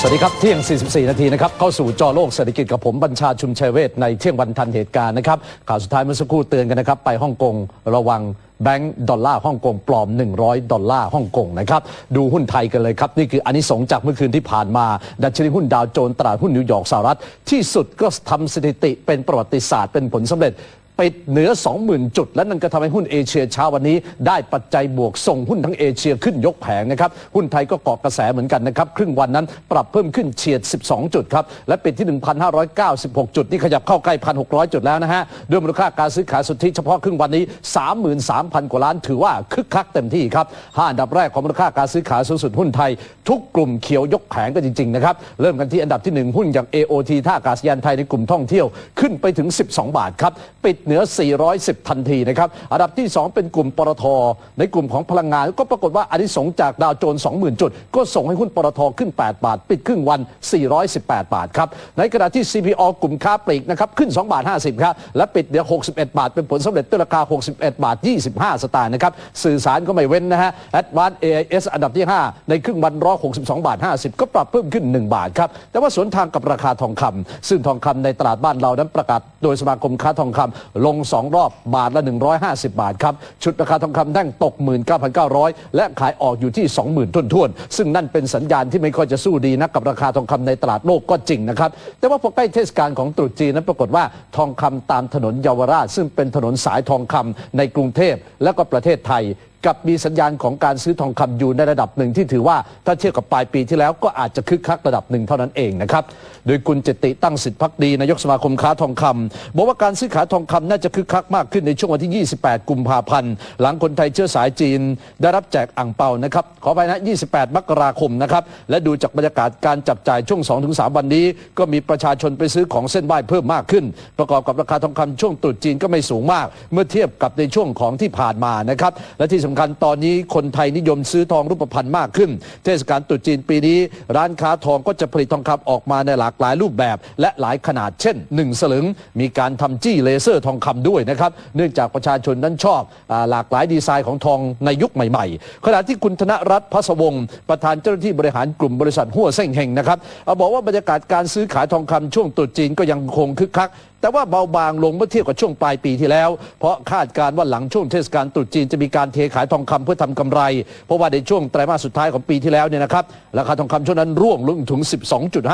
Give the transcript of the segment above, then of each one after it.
สวัสดีครับเที่ยง 44 นาทีนะครับเข้าสู่จอโลกเศรษฐกิจกับผมบัญชาชุมชัยเวทในเที่ยงวันทันเหตุการณ์นะครับข่าวสุดท้ายเมื่อสักครู่เตือนกันนะครับ ไปฮ่องกงระวังแบงก์ดอลลาร์ฮ่องกงปลอม 100 ดอลลาร์ฮ่องกงนะครับ ดูหุ้นไทยกันเลยครับ นี่คืออันนี้สงจากเมื่อคืนที่ผ่านมา ดัชนีหุ้นดาวโจนส์ตลาดหุ้นนิวยอร์กสหรัฐ ที่สุดก็ทำสถิติเป็นประวัติศาสตร์เป็นผลสำเร็จ ปิดเหนือ 20,000 จุด และนั่นก็ทำให้หุ้นเอเชียเช้าวันนี้ ได้ปัจจัยบวกส่งหุ้นทั้งเอเชียขึ้นยกแผงนะครับ หุ้นไทยก็เกาะกระแสเหมือนกันนะครับครึ่งวันนั้นปรับเพิ่มขึ้นเฉียด 12 จุดครับ และปิดที่ 1,596 จุดนี่ขยับเข้าใกล้ 1,600 จุดแล้วนะฮะด้วยมูลค่าการซื้อขายสุทธิเฉพาะครึ่งวันนี้ 33,000 กว่าล้านถือว่าคึกคักเต็มที่ครับห้าอันดับแรกของมูลค่าการซื้อขายสูงสุดหุ้นไทย ทุกกลุ่มเขียวยกแผงกันจริงๆนะครับเริ่มกันที่อันดับที่หนึ่งหุ้นอย่าง AOT ท่าอากาศยานไทยในกลุ่มท่องเที่ยวขึ้นไปถึง 12 บาทครับปิดเหนือ 410 ทันทีนะครับ อันดับที่ 2 เป็นกลุ่มปตทในกลุ่มของพลังงาน ก็ปรากฏว่าอันนี้สงจากดาวโจนส์20,000 จุด ก็ส่งให้หุ้นปตทขึ้น 8 บาท ปิดครึ่งวัน 418 บาทครับ ในขณะที่ CPO กลุ่มค้าปลีกนะครับขึ้น 2 บาท 50 ครับ และปิดเดี๋ยว 61 บาท เป็นผลสำเร็จด้วยราคา 61 บาท 25 สตางค์นะครับ สื่อสารก็ไม่เว้นนะฮะ Advance AIS อันดับที่ 5 ในครึ่งวัน162 บาท 50 ก็ปรับเพิ่มขึ้น 1 บาทครับ แต่ว่าสวนทางกับราคาทองคำซึ่งทองคำในตลาดบ้านเรานั้นประกาศโดยสมาคมค้าทองคำลง 2 รอบบาทละ 150 บาทครับ ชุดราคาทองคำแท่งตก 19,900 และขายออกอยู่ที่ 20,000ทุนทวนๆซึ่งนั่นเป็นสัญญาณที่ไม่ค่อยจะสู้ดีนักกับราคาทองคำในตลาดโลกก็จริงนะครับ แต่ว่าพอใกล้เทศกาลของตรุษจีนนั้นปรากฏว่าทองคำตามถนนเยาวราช ซึ่งเป็นถนนสายทองคำในกรุงเทพและก็ประเทศไทยกับมีสัญญาณของการซื้อทองคำอยู่ในระดับหนึ่งที่ถือว่าถ้าเทียบกับปลายปีที่แล้วก็อาจจะคึกคักระดับหนึ่งเท่านั้นเองนะครับ โดยคุณเจติตั้งสิทธิพักดีนายกสมาคมค้าทองคำบอกว่าการซื้อขายทองคำน่าจะคึกคักมากขึ้นในช่วงวันที่ 28 กุมภาพันธ์ หลังคนไทยเชื้อสายจีน ได้รับแจกอ่างเปานะครับขอไปนะ 28 มกราคมนะครับและดูจากบรรยากาศการจับจ่ายช่วง 2-3 วันนี้ ก็มีประชาชนไปซื้อของเส้นไหว้เพิ่มมากขึ้น ประกอบกับราคาทองคำช่วงตรุษจีนก็ไม่สูงมาก เมื่อเทียบกับในช่วงของที่ผ่านมานะครับและที่สำคัญตอนนี้คนไทยนิยมซื้อทองรูปพรรณมากขึ้น เทศกาลตรุษจีนปีนี้ ร้านค้าทองก็จะผลิตทองคำออกมาในหลากหลายรูปแบบ และหลายขนาดเช่น 1 สลึง มีการทำจี้เลเซอร์ทองคำด้วยนะครับ เนื่องจากประชาชนนั้นชอบอหลากหลายดีไซน์ของทองในยุคใหม่ ๆ ขณะที่คุณธนรัตน์พัสวงศ์ประธานเจ้าหน้าที่บริหารกลุ่มบริษัทหัวเส้งเฮงนะครับอบอกว่าบรรยากาศการซื้อขายทองคำช่วงตรุษจีนก็ยังคงคึกคักแต่ว่าเบาบางลงเมื่อเทียบกับช่วงปลายปีที่แล้ว เพราะคาดการณ์ว่าหลังช่วงเทศกาลตรุษจีนจะมีการเทขายทองคำเพื่อทำกำไร เพราะว่าในช่วงไตรมาสสุดท้ายของปีที่แล้วเนี่ยนะครับราคาทองคำช่วงนั้นร่วงลงถึง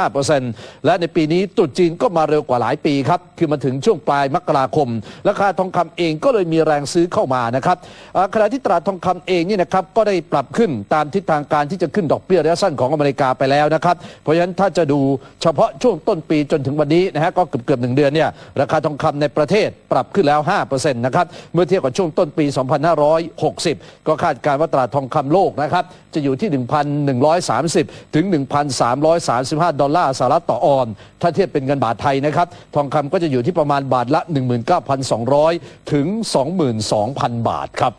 12.5%และในปีนี้ตรุษจีนก็มาเร็วกว่าหลายปีครับคือมาถึงช่วงปลายมกราคม ราคาทองคำเองก็เลยมีแรงซื้อเข้ามานะครับอ่าขณะที่ตลาดทองคำเองนี่นะครับก็ได้ปรับขึ้นตามทิศทางการที่จะขึ้นดอกเบี้ยระยะสั้นของอเมริกาไปแล้วนะครับเพราะฉะนั้นถ้าจะดูเฉพาะช่วงต้นปีจนถึงวันนี้นะฮะก็เกือบเกือบหนึ่งเดือนเนี่ยราคาทองคำในประเทศปรับขึ้นแล้ว5%นะครับเมื่อเทียบกับช่วงต้นปี 2560ก็คาดการณ์ว่าตลาดทองคำโลกนะครับจะอยู่ที่ 1,130 ถึง 1,335 ดอลลาร์สหรัฐต่อออน ถ้าเทียบเป็นเงินบาทไทยนะครับ ทองคำก็จะอยู่ที่ประมาณบาทละ 19,200 ถึง 22,000 บาทครับ